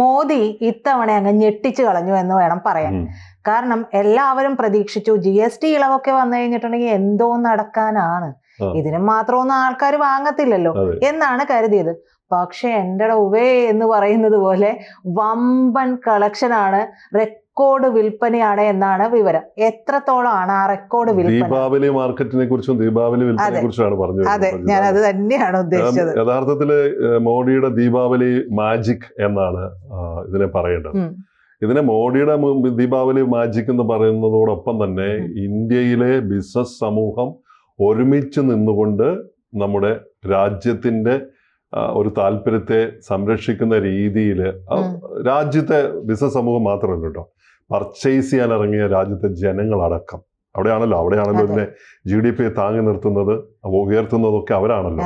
മോദി ഇത്തവണ അങ്ങ് ഞെട്ടിച്ചു കളഞ്ഞു എന്ന് വേണം പറയാൻ. കാരണം എല്ലാവരും പ്രതീക്ഷിച്ചു ജി എസ് ടി ഇളവൊക്കെ വന്നു കഴിഞ്ഞിട്ടുണ്ടെങ്കിൽ എന്തോ നടക്കാനാണ്. ഇതിനും മാത്രമൊന്നും ആൾക്കാർ വാങ്ങത്തില്ലല്ലോ എന്നാണ് കരുതിയത്. പക്ഷെ എന്റെ ഉവേ എന്ന് പറയുന്നത് പോലെ വമ്പൻ കളക്ഷനാണ് റെക്കോർഡ് വിൽപ്പനയാണ് എന്നാണ് വിവരം. എത്രത്തോളമാണ് ആ റെക്കോർഡ് വിൽപ്പന? ദീപാവലി മാർക്കറ്റിനെ കുറിച്ചും ദീപാവലി വിൽപ്പനയെ കുറിച്ചാണ് പറഞ്ഞത് അതെ. ഞാൻ അത് തന്നെയാണ് ഉദ്ദേശിച്ചത്. യഥാർത്ഥത്തിൽ മോഡിയുടെ ദീപാവലി മാജിക് എന്നാണ് ഇതിനെ പറയേണ്ടത്. ഇതിനെ മോഡിയുടെ ദീപാവലി മാജിക് എന്ന് പറയുന്നതോടൊപ്പം തന്നെ ഇന്ത്യയിലെ ബിസിനസ് സമൂഹം ഒരുമിച്ച് നിന്നുകൊണ്ട് നമ്മുടെ രാജ്യത്തിന്റെ ഒരു താല്പര്യത്തെ സംരക്ഷിക്കുന്ന രീതിയിൽ രാജ്യത്തെ ബിസിനസ് സമൂഹം മാത്രമല്ല കേട്ടോ. പർച്ചേസ് ചെയ്യാൻ ഇറങ്ങിയ രാജ്യത്തെ ജനങ്ങളടക്കം അവിടെയാണല്ലോ അവിടെയാണല്ലോ ഇതിനെ ജി ഡി പി താങ്ങി നിർത്തുന്നത് ഉയർത്തുന്നതൊക്കെ അവരാണല്ലോ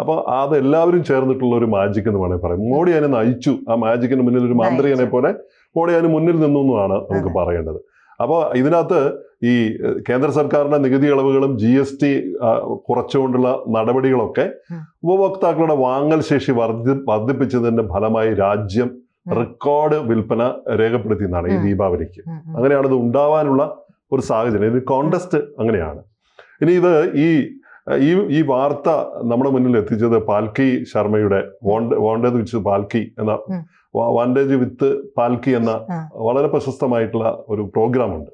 അപ്പൊ അപ്പോൾ അത് എല്ലാവരും ചേർന്നിട്ടുള്ള ഒരു മാജിക് എന്ന് വേണമെങ്കിൽ പറയാം മോഡി അതിനെ നയിച്ചു ആ മാജിക്കിന് മുന്നിൽ ഒരു മാന്ത്രികനെ. പോലെ മോഡി അതിന് മുന്നിൽ നിന്നു എന്നാണ് നമുക്ക്. പറയേണ്ടത് അപ്പോൾ ഇതിനകത്ത് ഈ കേന്ദ്ര സർക്കാരിന്റെ നികുതി ഇളവുകളും ജി എസ് ടി കുറച്ചുകൊണ്ടുള്ള നടപടികളൊക്കെ. ഉപഭോക്താക്കളുടെ വാങ്ങൽ ശേഷി വർദ്ധി വർദ്ധിപ്പിച്ചതിന്റെ ഫലമായി രാജ്യം. റെക്കോർഡ് വിൽപ്പന രേഖപ്പെടുത്തിയെന്നാണ് ഈ ദീപാവലിക്ക്. അങ്ങനെയാണ് ഇത് ഉണ്ടാവാനുള്ള ഒരു സാഹചര്യം. ഇത് കോണ്ടസ്റ്റ് അങ്ങനെയാണ്. ഇനി ഇത് ഈ ഈ ഈ വാർത്ത നമ്മുടെ മുന്നിൽ എത്തിച്ചത് പാൽക്കി ശർമ്മയുടെ വോണ്ട് വോണ്ടേജ് വിത്ത് പാൽക്കി എന്ന. വാണ്ടേജ് വിത്ത് പാൽക്കി എന്ന വളരെ പ്രശസ്തമായിട്ടുള്ള ഒരു പ്രോഗ്രാം ഉണ്ട്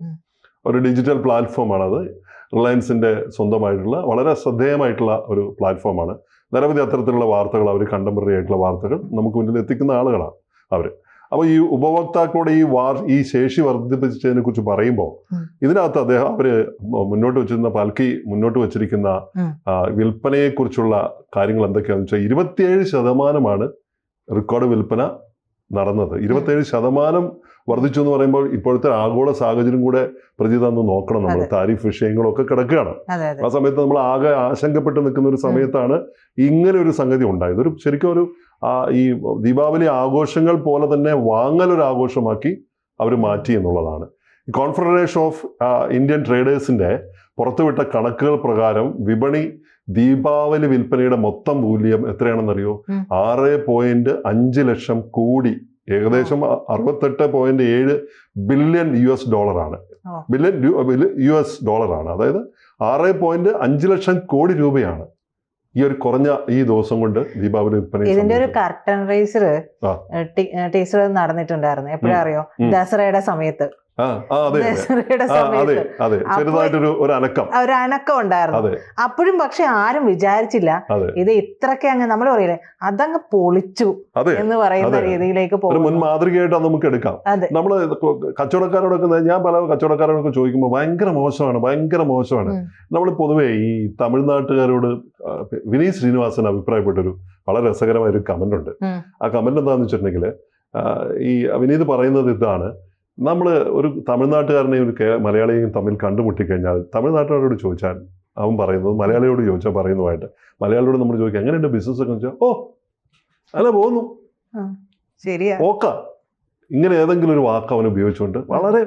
ഒരു ഡിജിറ്റൽ പ്ലാറ്റ്ഫോമാണ് അത് റിലയൻസിന്റെ സ്വന്തമായിട്ടുള്ള വളരെ ശ്രദ്ധേയമായിട്ടുള്ള ഒരു പ്ലാറ്റ്ഫോമാണ്. നിരവധി അത്തരത്തിലുള്ള വാർത്തകൾ അവർ കണ്ടംപററി ആയിട്ടുള്ള വാർത്തകൾ നമുക്ക് മുന്നിൽ എത്തിക്കുന്ന ആളുകളാണ്. അവർ അപ്പോൾ ഈ ഉപഭോക്താക്കളുടെ ഈ വാർ ഈ ശേഷി വർദ്ധിപ്പിച്ചതിനെ കുറിച്ച് പറയുമ്പോൾ. ഇതിനകത്ത് അദ്ദേഹം അവർ മുന്നോട്ട് വെച്ചിരുന്ന പാൽക്കി മുന്നോട്ട് വെച്ചിരിക്കുന്ന വിൽപ്പനയെക്കുറിച്ചുള്ള കാര്യങ്ങൾ എന്തൊക്കെയാണെന്ന് വെച്ചാൽ ഇരുപത്തിയേഴ് ശതമാനമാണ് റെക്കോർഡ് വിൽപ്പന നടന്നത്. ഇരുപത്തിയേഴ് ശതമാനം വർദ്ധിച്ചു എന്ന് പറയുമ്പോൾ ഇപ്പോഴത്തെ ആഗോള സാഹചര്യം കൂടെ പ്രതിതാന്ന് നോക്കണം നമ്മൾ. താരിഫ് വിഷയങ്ങളൊക്കെ കിടക്കുകയാണ്. ആ സമയത്ത് നമ്മൾ ആകെ ആശങ്കപ്പെട്ട് നിൽക്കുന്ന ഒരു സമയത്താണ് ഇങ്ങനെ ഒരു സംഗതി ഉണ്ടായത്. ഒരു ശരിക്കും ഒരു ഈ ദീപാവലി ആഘോഷങ്ങൾ പോലെ തന്നെ വാങ്ങൽ ഒരു ആഘോഷമാക്കി അവർ മാറ്റി എന്നുള്ളതാണ്. കോൺഫെഡറേഷൻ ഓഫ് ഇന്ത്യൻ ട്രേഡേഴ്സിന്റെ പുറത്തുവിട്ട കണക്കുകൾ പ്രകാരം വിപണി ദീപാവലി വിൽപ്പനയുടെ മൊത്തം മൂല്യം എത്രയാണെന്നറിയോ. ആറ് പോയിന്റ് അഞ്ച് ലക്ഷം കോടി. ഏകദേശം അറുപത്തെട്ട് പോയിന്റ് ഏഴ് ബില്യൺ യു എസ് ഡോളറാണ്. ബില്യൺ യു എസ് ഡോളറാണ്. അതായത് ആറ് പോയിന്റ് അഞ്ച് ലക്ഷം കോടി രൂപയാണ്. ഈ ഒരു കുറഞ്ഞ ഈ ദിവസം കൊണ്ട് ദീപാവലി വിൽപ്പന ഇതിന്റെ ഒരു കർട്ടൻ റേസർ ടീസർ ടീച്ചർ നടന്നിട്ടുണ്ടായിരുന്നു എപ്പോഴറിയോ അറിയോ? ദസറയുടെ സമയത്ത്. ചെറുതായിട്ടൊരു ഒരു അനക്കം ഒരു അനക്കം ഉണ്ടായിരുന്നു. അപ്പോഴും പക്ഷെ ആരും വിചാരിച്ചില്ല ഇത് ഇത്രക്ക അങ്ങ് നമ്മൾ പറയില്ലേ അതങ്ങ് പൊളിച്ചു എന്ന് പറയുന്ന. രീതിയിലേക്ക് പോകും മാതൃകയായിട്ട് നമുക്ക് എടുക്കാം. നമ്മൾ നമ്മൾ കച്ചവടക്കാരോടൊക്കെ ഞാൻ പല കച്ചവടക്കാരോടൊക്കെ ചോദിക്കുമ്പോൾ ഭയങ്കര മോശമാണ് ഭയങ്കര മോശമാണ്. നമ്മൾ പൊതുവേ ഈ തമിഴ്നാട്ടുകാരോട് വിനീത് ശ്രീനിവാസൻ അഭിപ്രായപ്പെട്ടൊരു വളരെ രസകരമായ ഒരു കമന്റ് ഉണ്ട്. ആ കമന്റ് എന്താണെന്ന് വെച്ചിട്ടുണ്ടെങ്കിൽ ഈ വിനീത് പറയുന്നത് ഇതാണ് നമ്മൾ ഒരു തമിഴ്നാട്ടുകാരനെയും ഒരു മലയാളിയെയും തമ്മിൽ കണ്ടുമുട്ടിക്കഴിഞ്ഞാൽ തമിഴ്നാട്ടുകാരോട് ചോദിച്ചാൽ അവൻ പറയുന്നത് മലയാളിയോട് ചോദിച്ചാൽ പറയുന്നതുമായിട്ട്. മലയാളിയോട് നമ്മൾ ചോദിക്കുക എങ്ങനെയുണ്ട് ബിസിനസ് ഒക്കെ? വെച്ചാൽ ഓ അല്ല പോകുന്നു. ശരിയാ. ഓക്ക. ഇങ്ങനെ ഏതെങ്കിലും ഒരു വാക്ക് അവൻ ഉപയോഗിച്ചുകൊണ്ട് വളരെ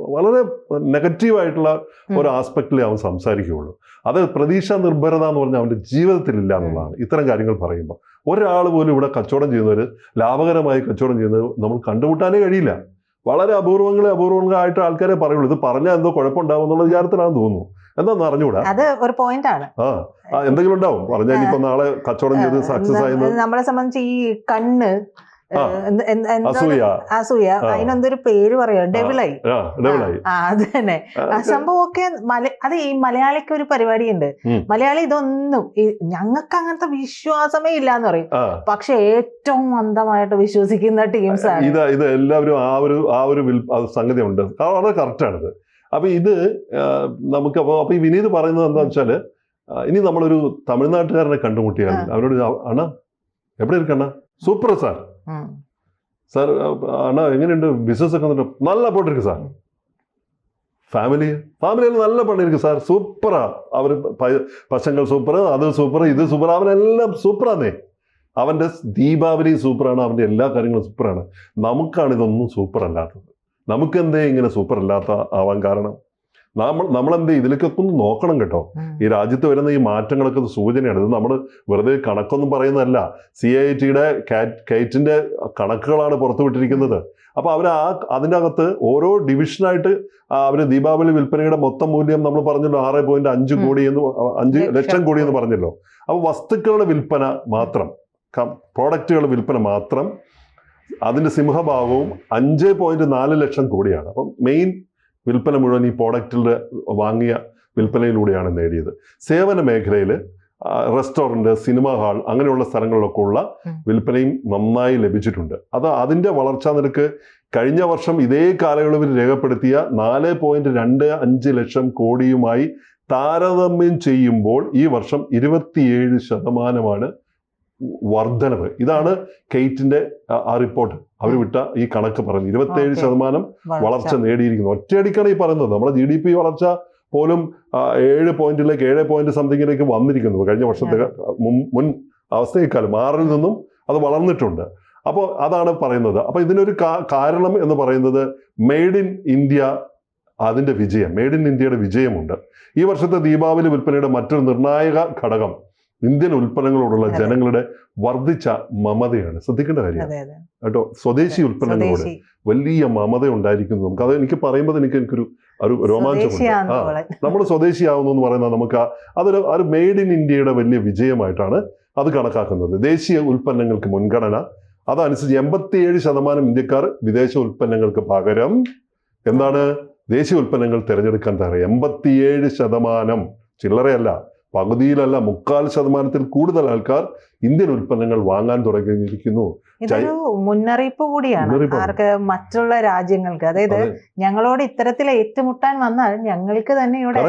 വളരെ നെഗറ്റീവായിട്ടുള്ള ഒരു ആസ്പെക്റ്റിൽ അവൻ സംസാരിക്കുകയുള്ളൂ. അത് പ്രതീക്ഷ നിർഭരത എന്ന് പറഞ്ഞാൽ അവന്റെ ജീവിതത്തിൽ ഇല്ല എന്നുള്ളതാണ്. ഇത്തരം കാര്യങ്ങൾ പറയുമ്പോൾ. ഒരാൾ പോലും ഇവിടെ കച്ചവടം ചെയ്യുന്നവർ ലാഭകരമായി കച്ചവടം ചെയ്യുന്നത് നമ്മൾ കണ്ടുമുട്ടാനേ കഴിയില്ല. വളരെ അപൂർവങ്ങളെ അപൂർവങ്ങളായിട്ട് ആൾക്കാരെ പറയുള്ളൂ. ഇത് പറഞ്ഞാൽ എന്തോ കുഴപ്പമുണ്ടാവും എന്നുള്ള വിചാരത്തിലാണെന്ന് തോന്നുന്നു. എന്താന്ന് അറിഞ്ഞൂടാ അത് ഒരു പോയിന്റ് ആണ്. ആ ആ, എന്തെങ്കിലും ഉണ്ടാവും. പറഞ്ഞാൽ ഇനിയിപ്പോ നാളെ കച്ചവടം ചെയ്ത് സക്സസ് ആയി നമ്മളെ സംബന്ധിച്ച് ഈ കണ്ണ് അസൂയ. അതിനെന്തൊരു പേര് പറയാ? ഡെവിളായി ആ അത് തന്നെ. സംഭവമൊക്കെ അത് ഈ മലയാളിക്ക് ഒരു പരിപാടിയുണ്ട്. ഉണ്ട് മലയാളി ഇതൊന്നും ഞങ്ങൾക്ക് അങ്ങനത്തെ വിശ്വാസമേ ഇല്ല എന്ന് പറയും പക്ഷെ ഏറ്റവും അന്ധമായിട്ട് വിശ്വസിക്കുന്ന ടീംസ് ആണ്. ഇത് ഇത് എല്ലാവരും ആ ഒരു ആ ഒരു സംഗതി ഉണ്ട് വളരെ കറക്റ്റാണിത് അപ്പൊ ഇത് നമുക്ക് അപ്പോൾ അപ്പൊ ഈ വിനീത് പറയുന്നത് എന്താ വെച്ചാൽ ആ, ഇനി നമ്മളൊരു തമിഴ്നാട്ടുകാരനെ കണ്ടുമുട്ടിയാൽ അവരോട് അണ്ണ എവിടെ ഇരിക്കണ? Super sir. സാർ അണ്ണാ എങ്ങനെയുണ്ട്? ബിസിനസ് ഒക്കെ നല്ല പോട്ടിരിക്കും സാർ. ഫാമിലി ഫാമിലിയിൽ നല്ല പണിയിരിക്കും സാർ. സൂപ്പറാ അവർ പശങ്ങൾ സൂപ്പർ അത് സൂപ്പർ ഇത് സൂപ്പർ അവനെല്ലാം സൂപ്പറാന്നേ അവന്റെ ദീപാവലി സൂപ്പറാണ് അവന്റെ എല്ലാ കാര്യങ്ങളും സൂപ്പറാണ് നമുക്കാണ് ഇതൊന്നും സൂപ്പർ അല്ലാത്തത്. നമുക്കെന്തേ ഇങ്ങനെ സൂപ്പർ അല്ലാത്ത ആവാൻ കാരണം? നമ്മൾ നമ്മൾ എന്ത് ഇതിലേക്കൊക്കെ ഒന്ന് നോക്കണം കേട്ടോ. ഈ രാജ്യത്ത് വരുന്ന ഈ മാറ്റങ്ങളൊക്കെ സൂചനയാണ്. ഇത് നമ്മൾ വെറുതെ കണക്കൊന്നും പറയുന്നതല്ല. സി ഐ ടിയുടെ കൈറ്റിന്റെ കണക്കുകളാണ് പുറത്തുവിട്ടിരിക്കുന്നത് അപ്പൊ അവർ ആ അതിനകത്ത് ഓരോ ഡിവിഷനായിട്ട് അവർ ദീപാവലി വിൽപ്പനയുടെ മൊത്തം മൂല്യം നമ്മൾ പറഞ്ഞല്ലോ ആറ് പോയിന്റ് അഞ്ച് കോടി എന്ന് അഞ്ച് ലക്ഷം കോടി എന്ന് പറഞ്ഞല്ലോ. അപ്പോൾ വസ്തുക്കളുടെ വിൽപ്പന മാത്രം പ്രോഡക്റ്റുകളുടെ വിൽപ്പന മാത്രം അതിന്റെ സിംഹഭാഗവും അഞ്ച് പോയിന്റ് നാല് ലക്ഷം കോടിയാണ്. അപ്പം മെയിൻ വിൽപ്പന മുഴുവൻ ഈ പ്രോഡക്റ്റിൽ വാങ്ങിയ വിൽപ്പനയിലൂടെയാണ് നേടിയത് സേവന മേഖലയിൽ റെസ്റ്റോറന്റ് സിനിമ ഹാൾ അങ്ങനെയുള്ള സ്ഥലങ്ങളിലൊക്കെ ഉള്ള. വിൽപ്പനയും നന്നായി ലഭിച്ചിട്ടുണ്ട് അത് അതിന്റെ വളർച്ചാ നിരക്ക് കഴിഞ്ഞ വർഷം ഇതേ കാലയളവിൽ രേഖപ്പെടുത്തിയ നാല് പോയിന്റ് രണ്ട് അഞ്ച് ലക്ഷം കോടിയുമായി താരതമ്യം ചെയ്യുമ്പോൾ ഈ വർഷം ഇരുപത്തിയേഴ് ശതമാനമാണ് വർധനവ്. ഇതാണ് കെയ്റ്റിന്റെ ആ- റിപ്പോർട്ട്. അവർ വിട്ട ഈ കണക്ക് പറഞ്ഞു ഇരുപത്തിയേഴ് Okay. ശതമാനം വളർച്ച. നേടിയിരിക്കുന്നു. ഒറ്റയടിക്കാണ് ഈ പറയുന്നത്. നമ്മുടെ ജി ഡി പി വളർച്ച പോലും ഏഴ് പോയിന്റിലേക്ക് ഏഴ് പോയിന്റ് സംതിങ്ങിലേക്ക് വന്നിരിക്കുന്നു. കഴിഞ്ഞ വർഷത്തെ മുൻ- അവസ്ഥയേക്കാളും ആറിൽ നിന്നും അത് വളർന്നിട്ടുണ്ട്. അപ്പോൾ അതാണ് പറയുന്നത്. അപ്പോൾ ഇതിനൊരു കാരണം എന്ന് പറയുന്നത് മെയ്ഡ് ഇൻ ഇന്ത്യ അതിന്റെ വിജയം മെയ്ഡ് ഇൻ ഇന്ത്യയുടെ വിജയമുണ്ട്. ഈ വർഷത്തെ ദീപാവലി വിൽപ്പനയുടെ മറ്റൊരു നിർണായക ഘടകം ഇന്ത്യൻ ഉൽപ്പന്നങ്ങളോടുള്ള ജനങ്ങളുടെ വർദ്ധിച്ച മമതയാണ്. ശ്രദ്ധിക്കേണ്ട കാര്യം. കേട്ടോ? സ്വദേശി ഉൽപ്പന്നങ്ങളോട് വലിയ മമത ഉണ്ടായിരിക്കുന്നു നമുക്ക്. അത് എനിക്ക് പറയുമ്പോൾ എനിക്ക് എനിക്കൊരു ഒരു രോമാഞ്ചമുണ്ട്. ആ. നമ്മൾ സ്വദേശിയാവുന്നു എന്ന് പറയുന്നത് നമുക്ക് അതൊരു ഒരു മെയ്ഡ് ഇൻ ഇന്ത്യയുടെ വലിയ വിജയമായിട്ടാണ് അത് കണക്കാക്കുന്നത്. ദേശീയ ഉൽപ്പന്നങ്ങൾക്ക് മുൻഗണന. അതനുസരിച്ച് എൺപത്തിയേഴ് ശതമാനം ഇന്ത്യക്കാർ വിദേശ ഉൽപ്പന്നങ്ങൾക്ക് പകരം എന്താണ്? ദേശീയ ഉൽപ്പന്നങ്ങൾ തിരഞ്ഞെടുക്കാൻ തയ്യാറ് എൺപത്തിയേഴ് ശതമാനം. ചില്ലറയല്ല. പകുതിയിലല്ല മുക്കാൽ ശതമാനത്തിൽ കൂടുതൽ ആൾക്കാർ ഇന്ത്യൻ ഉൽപ്പന്നങ്ങൾ വാങ്ങാൻ തുടങ്ങിയിരിക്കുന്നു. ഇതൊരു മുന്നറിയിപ്പ് കൂടിയാണ്. ആർക്ക് മറ്റുള്ള രാജ്യങ്ങൾക്ക്. അതായത് ഞങ്ങളോട് ഇത്തരത്തിൽ ഏറ്റുമുട്ടാൻ വന്നാൽ ഞങ്ങൾക്ക് തന്നെ ഇവിടെ.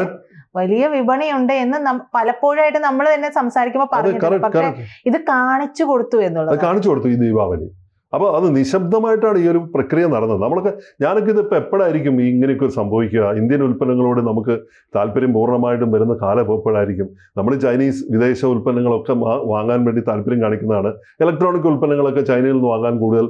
വലിയ വിപണിയുണ്ട് എന്ന് പലപ്പോഴായിട്ട് നമ്മൾ തന്നെ സംസാരിക്കുമ്പോൾ പറഞ്ഞു പക്ഷെ ഇത് കാണിച്ചു കൊടുത്തു എന്നുള്ളത്. കാണിച്ചു കൊടുത്തു ഈ ദീപാവലി. അപ്പോൾ അത് നിശബ്ദമായിട്ടാണ് ഈ ഒരു പ്രക്രിയ നടന്നത്. നമ്മളൊക്കെ ഞാനൊക്കെ ഇതിപ്പോൾ എപ്പോഴായിരിക്കും ഇങ്ങനെയൊക്കെ സംഭവിക്കുക? ഇന്ത്യൻ ഉൽപ്പന്നങ്ങളോട് നമുക്ക് താല്പര്യം പൂർണമായിട്ടും വരുന്ന കാലം എപ്പോഴായിരിക്കും? നമ്മൾ ചൈനീസ് വിദേശ ഉൽപ്പന്നങ്ങളൊക്കെ വാങ്ങാൻ വേണ്ടി താല്പര്യം കാണിക്കുന്നതാണ്. ഇലക്ട്രോണിക് ഉൽപ്പന്നങ്ങളൊക്കെ ചൈനയിൽ നിന്ന് വാങ്ങാൻ കൂടുതൽ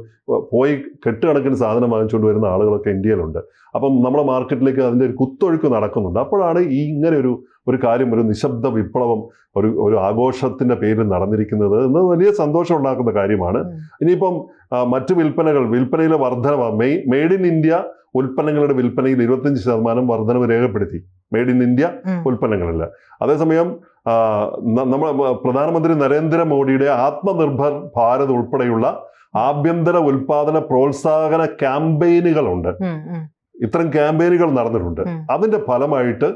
പോയി കെട്ടുകണക്കിന് സാധനം വാങ്ങിച്ചുകൊണ്ട് വരുന്ന ആളുകളൊക്കെ ഇന്ത്യയിലുണ്ട്. അപ്പം നമ്മുടെ മാർക്കറ്റിലേക്ക് അതിന്റെ ഒരു കുത്തൊഴുക്ക് നടക്കുന്നുണ്ട്. അപ്പോഴാണ് ഈ ഇങ്ങനെ ഒരു ഒരു കാര്യം ഒരു നിശബ്ദ വിപ്ലവം ഒരു ഒരു ആഘോഷത്തിന്റെ പേരിൽ നടന്നിരിക്കുന്നത് എന്ന് വലിയ സന്തോഷം ഉണ്ടാക്കുന്ന കാര്യമാണ്. ഇനിയിപ്പം മറ്റു വിൽപ്പനകൾ വിൽപ്പനയിലെ വർധനവ് മെയ് മെയ്ഡ് ഇൻ ഇന്ത്യ ഉൽപ്പന്നങ്ങളുടെ വിൽപ്പനയിൽ ഇരുപത്തഞ്ച് ശതമാനം വർധനവ് രേഖപ്പെടുത്തി. മെയ്ഡ് ഇൻ ഇന്ത്യ ഉൽപ്പന്നങ്ങളില്ല ഉൽപ്പന്നങ്ങളിൽ അതേസമയം നമ്മൾ പ്രധാനമന്ത്രി നരേന്ദ്രമോദിയുടെ ആത്മനിർഭർ ഭാരത് ഉൾപ്പെടെയുള്ള ആഭ്യന്തര ഉൽപാദന പ്രോത്സാഹന ക്യാമ്പയിനുകളുണ്ട്. ഇത്തരം ക്യാമ്പയിനുകൾ നടന്നിട്ടുണ്ട്. അതിന്റെ ഫലമായിട്ട്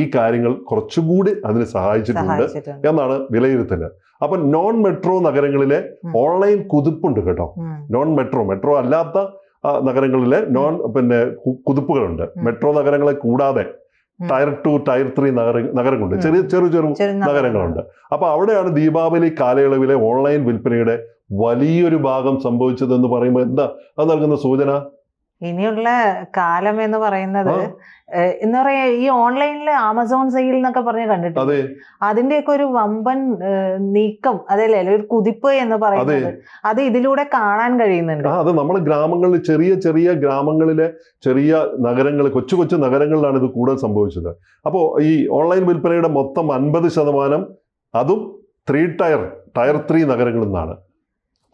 ഈ കാര്യങ്ങൾ കുറച്ചുകൂടി അതിന് സഹായിച്ചിട്ടുണ്ട് എന്നാണ് വിലയിരുത്തൽ. അപ്പൊ നോൺ മെട്രോ നഗരങ്ങളിലെ ഓൺലൈൻ കുതിപ്പുണ്ട് കേട്ടോ. നോൺ മെട്രോ മെട്രോ അല്ലാത്ത നഗരങ്ങളിലെ നോൺ പിന്നെ കുതിപ്പുകളുണ്ട്. മെട്രോ നഗരങ്ങളെ കൂടാതെ ടയർ ടു ടയർ ത്രീ നഗര നഗരങ്ങളുണ്ട്. ചെറിയ ചെറു ചെറു ചെറു നഗരങ്ങളുണ്ട്. അപ്പൊ അവിടെയാണ് ദീപാവലി കാലയളവിലെ ഓൺലൈൻ വിൽപ്പനയുടെ വലിയൊരു ഭാഗം സംഭവിച്ചതെന്ന് പറയുമ്പോൾ എന്താ അത് നൽകുന്ന സൂചന? ഇനിയുള്ള കാലം എന്ന് പറയുന്നത് എന്ന് പറയാ ഈ ഓൺലൈനിൽ ആമസോൺ സെയിൽ എന്നൊക്കെ പറഞ്ഞ് കണ്ടിട്ടുണ്ട് അതെ. അതിന്റെയൊക്കെ ഒരു വമ്പൻ നീക്കം അതല്ലേ? ഒരു കുതിപ്പ് എന്ന് പറയുന്നത്. അത്. ഇതിലൂടെ കാണാൻ കഴിയുന്നുണ്ട്. അത് നമ്മുടെ ഗ്രാമങ്ങളിൽ ചെറിയ ചെറിയ ഗ്രാമങ്ങളിലെ ചെറിയ നഗരങ്ങൾ കൊച്ചു കൊച്ചു നഗരങ്ങളിലാണ് ഇത് കൂടുതൽ സംഭവിച്ചത്. അപ്പോൾ ഈ ഓൺലൈൻ വിൽപ്പനയുടെ മൊത്തം അൻപത് ശതമാനം അതും ത്രീ ടയർ ടയർ ത്രീ നഗരങ്ങളിൽ നിന്നാണ്.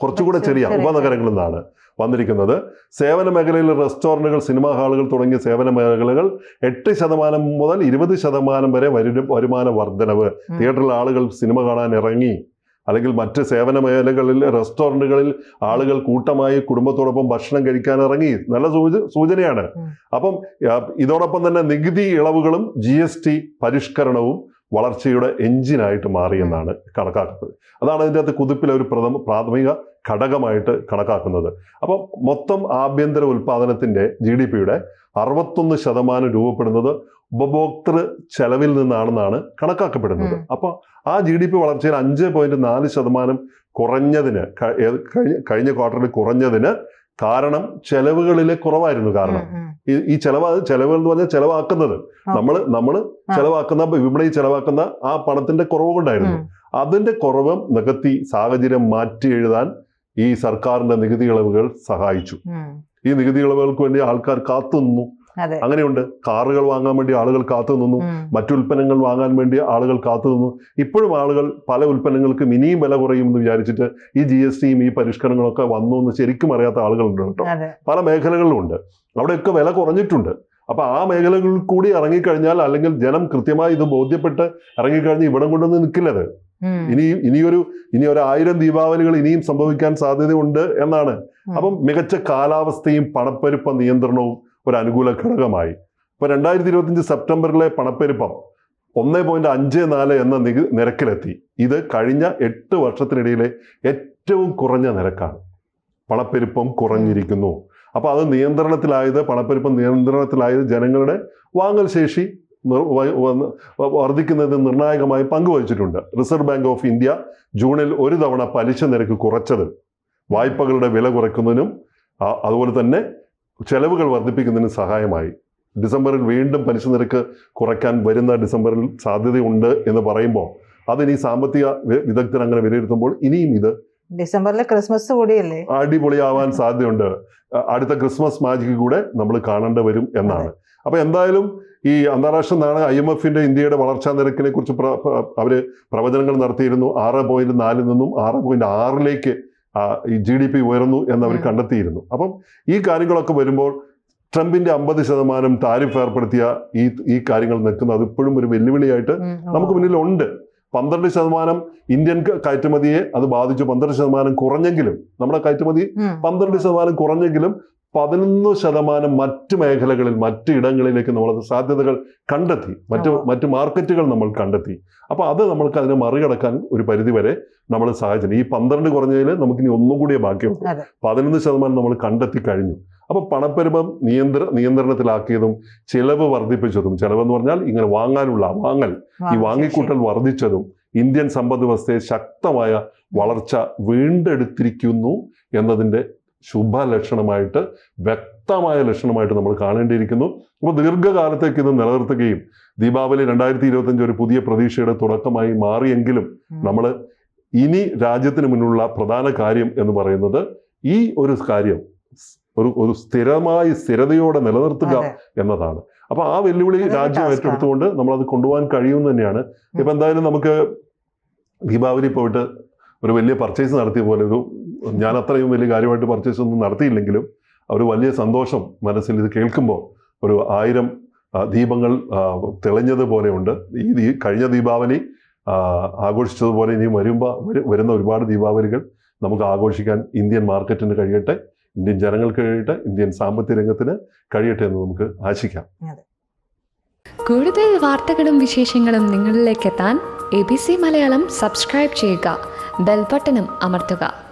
കുറച്ചുകൂടെ ചെറിയ- ഉപനഗരങ്ങളിൽ നിന്നാണ്. വന്നിരിക്കുന്നത്. സേവന മേഖലയിൽ റെസ്റ്റോറന്റുകൾ സിനിമാ ഹാളുകൾ തുടങ്ങിയ സേവന മേഖലകൾ എട്ട് ശതമാനം മുതൽ ഇരുപത് ശതമാനം വരെ വരു വരുമാന വർധനവ്. തിയേറ്ററിൽ ആളുകൾ സിനിമ കാണാൻ ഇറങ്ങി. അല്ലെങ്കിൽ മറ്റ് സേവന മേഖലകളിൽ റെസ്റ്റോറന്റുകളിൽ ആളുകൾ കൂട്ടമായി കുടുംബത്തോടൊപ്പം ഭക്ഷണം കഴിക്കാൻ ഇറങ്ങി. നല്ല സൂച സൂചനയാണ്. അപ്പം ഇതോടൊപ്പം തന്നെ നികുതി ഇളവുകളും ജി എസ് ടി പരിഷ്കരണവും വളർച്ചയുടെ എഞ്ചിനായിട്ട് മാറിയെന്നാണ് കണക്കാക്കുന്നത്. അതാണ് അതിന്റെ അകത്ത് കുതിപ്പിലെ ഒരു പ്രഥമ പ്രാഥമിക ഘടകമായിട്ട് കണക്കാക്കുന്നത്. അപ്പം മൊത്തം ആഭ്യന്തര ഉൽപാദനത്തിന്റെ ജി ഡി പിയുടെ അറുപത്തൊന്ന് ശതമാനം രൂപപ്പെടുന്നത് ഉപഭോക്തൃ ചെലവിൽ നിന്നാണെന്നാണ് കണക്കാക്കപ്പെടുന്നത്. അപ്പോൾ ആ ജി ഡി പി വളർച്ചയിൽ അഞ്ച് പോയിന്റ് നാല് ശതമാനം കുറഞ്ഞതിന് കഴിഞ്ഞ ക്വാർട്ടറിൽ കുറഞ്ഞതിന് കാരണം ചെലവുകളിലെ കുറവായിരുന്നു കാരണം. ഈ ഈ ചെലവ് ചെലവുകൾ എന്ന് പറഞ്ഞാൽ ചെലവാക്കുന്നത്. നമ്മൾ നമ്മൾ. ചെലവാക്കുന്ന വിപണി ചെലവാക്കുന്ന ആ പണത്തിന്റെ കുറവ് കൊണ്ടായിരുന്നു. അതിന്റെ കുറവ് നികത്തി സാഹചര്യം മാറ്റി എഴുതാൻ ഈ സർക്കാരിന്റെ നികുതി ഇളവുകൾ സഹായിച്ചു. ഈ നികുതി ഇളവുകൾക്ക് വേണ്ടി ആൾക്കാർ കാത്തുനിന്നു. അതെ. അങ്ങനെയുണ്ട്. കാറുകൾ വാങ്ങാൻ വേണ്ടി ആളുകൾ കാത്തു നിന്നു മറ്റു ഉൽപ്പന്നങ്ങൾ വാങ്ങാൻ വേണ്ടി ആളുകൾ കാത്തു നിന്നു ഇപ്പോഴും ആളുകൾ പല ഉൽപ്പന്നങ്ങൾക്കും ഇനിയും വില കുറയുമെന്ന് വിചാരിച്ചിട്ട് ഈ ജി എസ് ടിയും ഈ പരിഷ്കരണങ്ങളൊക്കെ വന്നു എന്ന് ശരിക്കും അറിയാത്ത ആളുകളുണ്ട് കേട്ടോ. പല മേഖലകളിലുണ്ട് അവിടെയൊക്കെ വില കുറഞ്ഞിട്ടുണ്ട്. അപ്പൊ ആ മേഖലകളിൽ കൂടി ഇറങ്ങിക്കഴിഞ്ഞാൽ അല്ലെങ്കിൽ ജനം കൃത്യമായി ഇത് ബോധ്യപ്പെട്ട് ഇറങ്ങിക്കഴിഞ്ഞ് ഇവിടം കൊണ്ടൊന്നും നിൽക്കില്ലത്. ഇനി ഇനിയൊരു ഇനി ഒരു ആയിരം ദീപാവലികൾ ഇനിയും സംഭവിക്കാൻ സാധ്യതയുണ്ട് എന്നാണ്. അപ്പം മികച്ച കാലാവസ്ഥയും പണപ്പെരുപ്പ നിയന്ത്രണവും ഒരു അനുകൂല ഘടകമായി. ഇപ്പൊ രണ്ടായിരത്തി ഇരുപത്തിയഞ്ച് സെപ്റ്റംബറിലെ പണപ്പെരുപ്പം ഒന്ന് പോയിന്റ് അഞ്ച് നാല് എന്ന നിക നിരക്കിലെത്തി. ഇത് കഴിഞ്ഞ എട്ട് വർഷത്തിനിടയിലെ ഏറ്റവും കുറഞ്ഞ നിരക്കാണ്. പണപ്പെരുപ്പം കുറഞ്ഞിരിക്കുന്നു. അപ്പോൾ അത് നിയന്ത്രണത്തിലായത് പണപ്പെരുപ്പം നിയന്ത്രണത്തിലായത് ജനങ്ങളുടെ വാങ്ങൽ ശേഷി നിർ- വ- വന്ന് വർദ്ധിക്കുന്നതിന് നിർണായകമായി പങ്കുവഹിച്ചിട്ടുണ്ട്. റിസർവ് ബാങ്ക് ഓഫ് ഇന്ത്യ ജൂണിൽ ഒരു തവണ പലിശ നിരക്ക് കുറച്ചത് വായ്പകളുടെ വില കുറയ്ക്കുന്നതിനും അതുപോലെ തന്നെ ചെലവുകൾ വർദ്ധിപ്പിക്കുന്നതിനും സഹായമായി. ഡിസംബറിൽ വീണ്ടും പലിശ നിരക്ക് കുറയ്ക്കാൻ വരുന്ന ഡിസംബറിൽ സാധ്യതയുണ്ട് എന്ന് പറയുമ്പോൾ അതിനി സാമ്പത്തിക വിദഗ്ധർ അങ്ങനെ വിലയിരുത്തുമ്പോൾ ഇനിയും ഇത് ഡിസംബറിൽ ക്രിസ്മസ് കൂടിയല്ലേ? അടിപൊളിയാവാൻ സാധ്യതയുണ്ട്. അടുത്ത ക്രിസ്മസ് മാജിക് കൂടെ നമ്മൾ കാണേണ്ടി വരും എന്നാണ്. അപ്പൊ എന്തായാലും ഈ അന്താരാഷ്ട്ര നാണയ ഐ എം എഫിന്റെ ഇന്ത്യയുടെ വളർച്ചാ നിരക്കിനെ കുറിച്ച് അവർ പ്രവചനങ്ങൾ നടത്തിയിരുന്നു. ആറ് പോയിന്റ് നാലിൽ നിന്നും ആറ് പോയിന്റ് ആറിലേക്ക് ഈ ജി ഡി പി ഉയർന്നു എന്ന് അവർ കണ്ടെത്തിയിരുന്നു. അപ്പം ഈ കാര്യങ്ങളൊക്കെ വരുമ്പോൾ ട്രംപിന്റെ അമ്പത് ശതമാനം താരിഫ് ഏർപ്പെടുത്തിയ ഈ ഈ കാര്യങ്ങൾ നിൽക്കുന്നത് അതിപ്പോഴും ഒരു വെല്ലുവിളിയായിട്ട് നമുക്ക് മുന്നിലുണ്ട്. പന്ത്രണ്ട് ശതമാനം ഇന്ത്യൻ കയറ്റുമതിയെ അത് ബാധിച്ചു. പന്ത്രണ്ട് ശതമാനം കുറഞ്ഞെങ്കിലും നമ്മുടെ കയറ്റുമതി. പന്ത്രണ്ട് ശതമാനം കുറഞ്ഞെങ്കിലും പതിനൊന്ന് ശതമാനം മറ്റ് മേഖലകളിൽ മറ്റ് ഇടങ്ങളിലേക്ക് നമ്മളത് സാധ്യതകൾ കണ്ടെത്തി. മറ്റ് മറ്റ് മാർക്കറ്റുകൾ നമ്മൾ കണ്ടെത്തി. അപ്പോൾ അത് നമ്മൾക്ക് അതിനെ മറികടക്കാൻ ഒരു പരിധി വരെ നമ്മൾ സഹായിച്ചു ഈ പന്ത്രണ്ട് കുറഞ്ഞതിൽ നമുക്കിനി ഒന്നും കൂടിയേ ബാക്കിയുള്ളൂ. പതിനൊന്ന് ശതമാനം നമ്മൾ കണ്ടെത്തി കഴിഞ്ഞു. അപ്പോൾ പണപ്പെരുപ്പം നിയന്ത്ര നിയന്ത്രണത്തിലാക്കിയതും ചിലവ് വർദ്ധിപ്പിച്ചതും ചിലവെന്ന് പറഞ്ഞാൽ ഇങ്ങനെ വാങ്ങാനുള്ള വാങ്ങൽ ഈ വാങ്ങിക്കൂട്ടൽ വർദ്ധിച്ചതും ഇന്ത്യൻ സമ്പദ് വ്യവസ്ഥയെ ശക്തമായ വളർച്ച വീണ്ടെടുത്തിരിക്കുന്നു എന്നതിന്റെ ശുഭലക്ഷണമായിട്ട് വ്യക്തമായ ലക്ഷണമായിട്ട് നമ്മൾ കാണേണ്ടിയിരിക്കുന്നു. അപ്പോൾ ദീർഘകാലത്തേക്ക് ഇത് നിലനിർത്തുകയും ദീപാവലി രണ്ടായിരത്തി ഇരുപത്തഞ്ച് ഒരു പുതിയ പ്രതീക്ഷയുടെ തുടക്കമായി മാറിയെങ്കിലും നമ്മൾ ഇനി രാജ്യത്തിന് മുന്നിലുള്ള പ്രധാന കാര്യം എന്ന് പറയുന്നത് ഈ ഒരു കാര്യം ഒരു ഒരു സ്ഥിരമായി സ്ഥിരതയോടെ നിലനിർത്തുക എന്നതാണ്. അപ്പൊ ആ വെല്ലുവിളി രാജ്യം ഏറ്റെടുത്തുകൊണ്ട് നമ്മൾ അത് കൊണ്ടുപോകാൻ കഴിയും തന്നെയാണ്. ഇപ്പൊ എന്തായാലും നമുക്ക് ദീപാവലി പോയിട്ട് ഒരു വലിയ പർച്ചേസ് നടത്തിയ പോലെ ഒരു ഞാൻ അത്രയും വലിയ കാര്യമായിട്ട് പർച്ചേസ് ഒന്നും നടത്തിയില്ലെങ്കിലും ഒരു വലിയ സന്തോഷം മനസ്സിൽ ഇത് കേൾക്കുമ്പോൾ ഒരു ആയിരം ദീപങ്ങൾ തെളിഞ്ഞതുപോലെയുണ്ട് ഈ ദീ- കഴിഞ്ഞ ദീപാവലി ആഘോഷിച്ചതുപോലെ ഇനി വരുമ്പോൾ വരുന്ന ഒരുപാട് ദീപാവലികൾ നമുക്ക് ആഘോഷിക്കാൻ ഇന്ത്യൻ മാർക്കറ്റിന് കഴിയട്ടെ. ഇന്ത്യൻ ജനങ്ങൾക്ക് കഴിയട്ടെ ഇന്ത്യൻ സാമ്പത്തിക രംഗത്തിന് കഴിയട്ടെ എന്ന് നമുക്ക് ആശിക്കാം. കൂടുതൽ വാർത്തകളും വിശേഷങ്ങളും നിങ്ങളിലേക്ക് എത്താൻ A B C Malayalam subscribe ചെയ്യുക. ബെൽബട്ടനും അമർത്തുക.